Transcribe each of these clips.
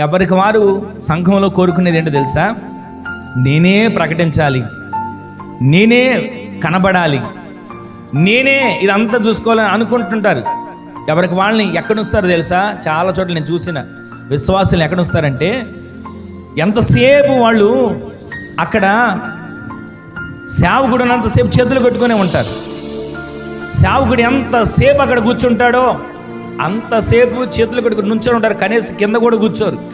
ఎవరికి వారు సంఘంలో కోరుకునేది ఏంటో తెలుసా? నేనే ప్రకటించాలి. నేనే కనబడాలి. నేనే ఇదంతా చూసుకోవాలని అనుకుంటుంటారు. ఎవరికి వాళ్ళని ఎక్కడుస్తారో తెలుసా? చాలా చోట్ల నేను చూసిన విశ్వాసులు ఎక్కడుస్తారంటే ఎంతసేపు వాళ్ళు అక్కడ సేవకుడు అంతసేపు చేతులు కట్టుకునే ఉంటారు. సేవకుడు ఎంతసేపు అక్కడ కూర్చుంటాడో అంతసేపు చేతులు కట్టుకుని నుంచొని ఉంటారు. కనీసం కింద కూడా కూర్చోరు.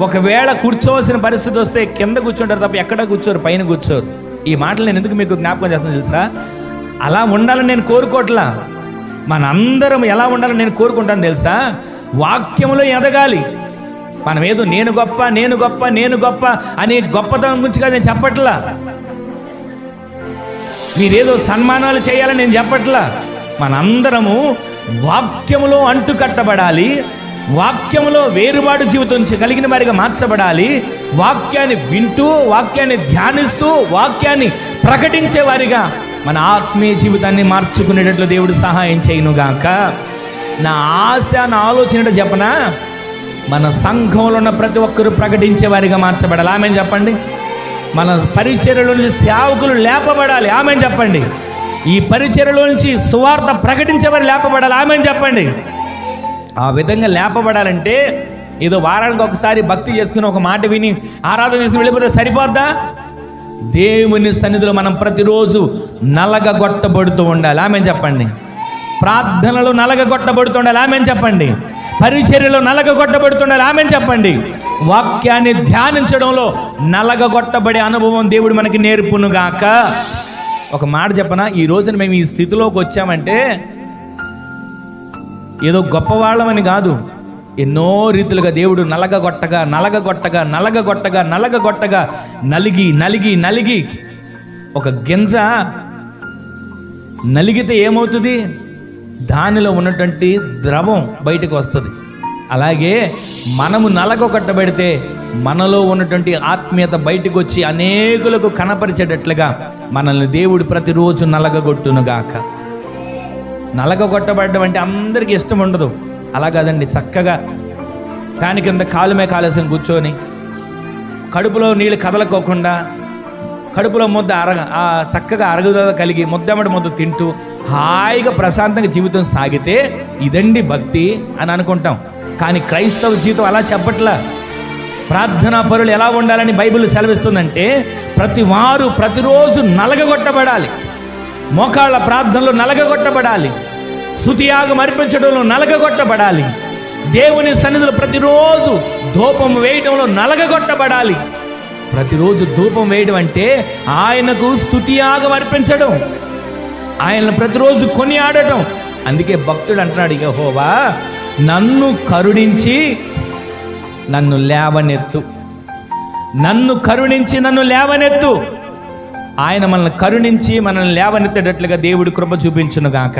ఒకవేళ కూర్చోవలసిన పరిస్థితి వస్తే కింద కూర్చుంటారు తప్ప ఎక్కడ కూర్చోరు పైన కూర్చోరు. ఈ మాటలు నేను ఎందుకు మీకు జ్ఞాపకం చేస్తాను తెలుసా? అలా ఉండాలని నేను కోరుకోవట్లా. మనందరం ఎలా ఉండాలని నేను కోరుకుంటాను తెలుసా? వాక్యంలో ఎదగాలి. మనం ఏదో నేను గొప్ప నేను గొప్ప నేను గొప్ప అని గొప్పతనం గురించి కాదు నేను చెప్పట్లా. మీరేదో సన్మానాలు చేయాలని నేను చెప్పట్లా. మనందరము వాక్యములో అంటు వాక్యంలో వేరుబాటు జీవితం కలిగిన వారిగా మార్చబడాలి. వాక్యాన్ని వింటూ వాక్యాన్ని ధ్యానిస్తూ వాక్యాన్ని ప్రకటించే వారిగా మన ఆత్మీయ జీవితాన్ని మార్చుకునేటట్లు దేవుడు సహాయం చేయనుగాక. నా ఆశ నా ఆలోచన చెప్పనా? మన సంఘంలో ఉన్న ప్రతి ఒక్కరూ ప్రకటించే వారిగా మార్చబడాలి. ఆమె చెప్పండి. మన పరిచర్యలో నుంచి సేవకులు లేపబడాలి. ఆమె చెప్పండి. ఈ పరిచర్యలో నుంచి సువార్త ప్రకటించేవారు లేపబడాలి. ఆమె చెప్పండి. ఆ విధంగా లేపబడాలంటే ఏదో వారానికి ఒకసారి భక్తి చేసుకుని ఒక మాట విని ఆరాధన చేసుకుని వెళ్ళిపోతే సరిపోద్దా? దేవుని సన్నిధిలో మనం ప్రతిరోజు నలగగొట్టబడుతూ ఉండాలి. ఆమె చెప్పండి. ప్రార్థనలో నలగగొట్టబడుతుండాలి ఆమె చెప్పండి. పరిచర్యలో నలగగొట్టబడుతుండాలి ఆమె చెప్పండి. వాక్యాన్ని ధ్యానించడంలో నలగగొట్టబడే అనుభవం దేవుడు మనకి నేర్పునుగాక. ఒక మాట చెప్పనా? ఈ రోజున మేము ఈ స్థితిలోకి వచ్చామంటే ఏదో గొప్పవాళ్ళమని కాదు. ఎన్నో రీతులుగా దేవుడు నలగగొట్టగా నలగగొట్టగా నలగగొట్టగా నలగగొట్టగా నలిగి నలిగి నలిగి ఒక గింజ నలిగితే ఏమవుతుంది? దానిలో ఉన్నటువంటి ద్రవం బయటకు వస్తుంది. అలాగే మనము నలగొట్టబడితే మనలో ఉన్నటువంటి ఆత్మీయత బయటకు వచ్చి అనేకులకు కనపరిచేటట్లుగా మనల్ని దేవుడు ప్రతిరోజు నలగగొట్టునుగాక. నలగొట్టబడడం అంటే అందరికీ ఇష్టం ఉండదు. అలా కాదండి చక్కగా. దాని కింద కాలు మీద కాలేసిన కూర్చొని కడుపులో నీళ్ళు కదలకోకుండా కడుపులో ముద్ద అరగ చక్కగా అరగుదల కలిగి ముద్దమ్మడి ముద్ద తింటూ హాయిగా ప్రశాంతంగా జీవితం సాగితే ఇదండి భక్తి అని అనుకుంటాం. కానీ క్రైస్తవ జీవితం అలా చెప్పట్లా. ప్రార్థనా పరులు ఎలా ఉండాలని బైబిల్ సెలవిస్తుందంటే ప్రతి వారు ప్రతిరోజు నలగగొట్టబడాలి. మోకాళ్ళ ప్రార్థనలో నలగగొట్టబడాలి. స్థుతియాగం అర్పించడంలో నలగగొట్టబడాలి. దేవుని సన్నిధిలో ప్రతిరోజు ధూపం వేయడంలో నలగగొట్టబడాలి. ప్రతిరోజు ధూపం వేయడం అంటే ఆయనకు స్థుతియాగం అర్పించడం. ఆయనను ప్రతిరోజు కొని ఆడటం అందుకే భక్తుడు అంటున్నాడు యహోవా నన్ను కరుణించి నన్ను లేవనెత్తు. నన్ను కరుణించి నన్ను లేవనెత్తు. ఆయన మనల్ని కరుణించి మనల్ని లేవనెత్తేటట్లుగా దేవుడి కృప చూపించును గాక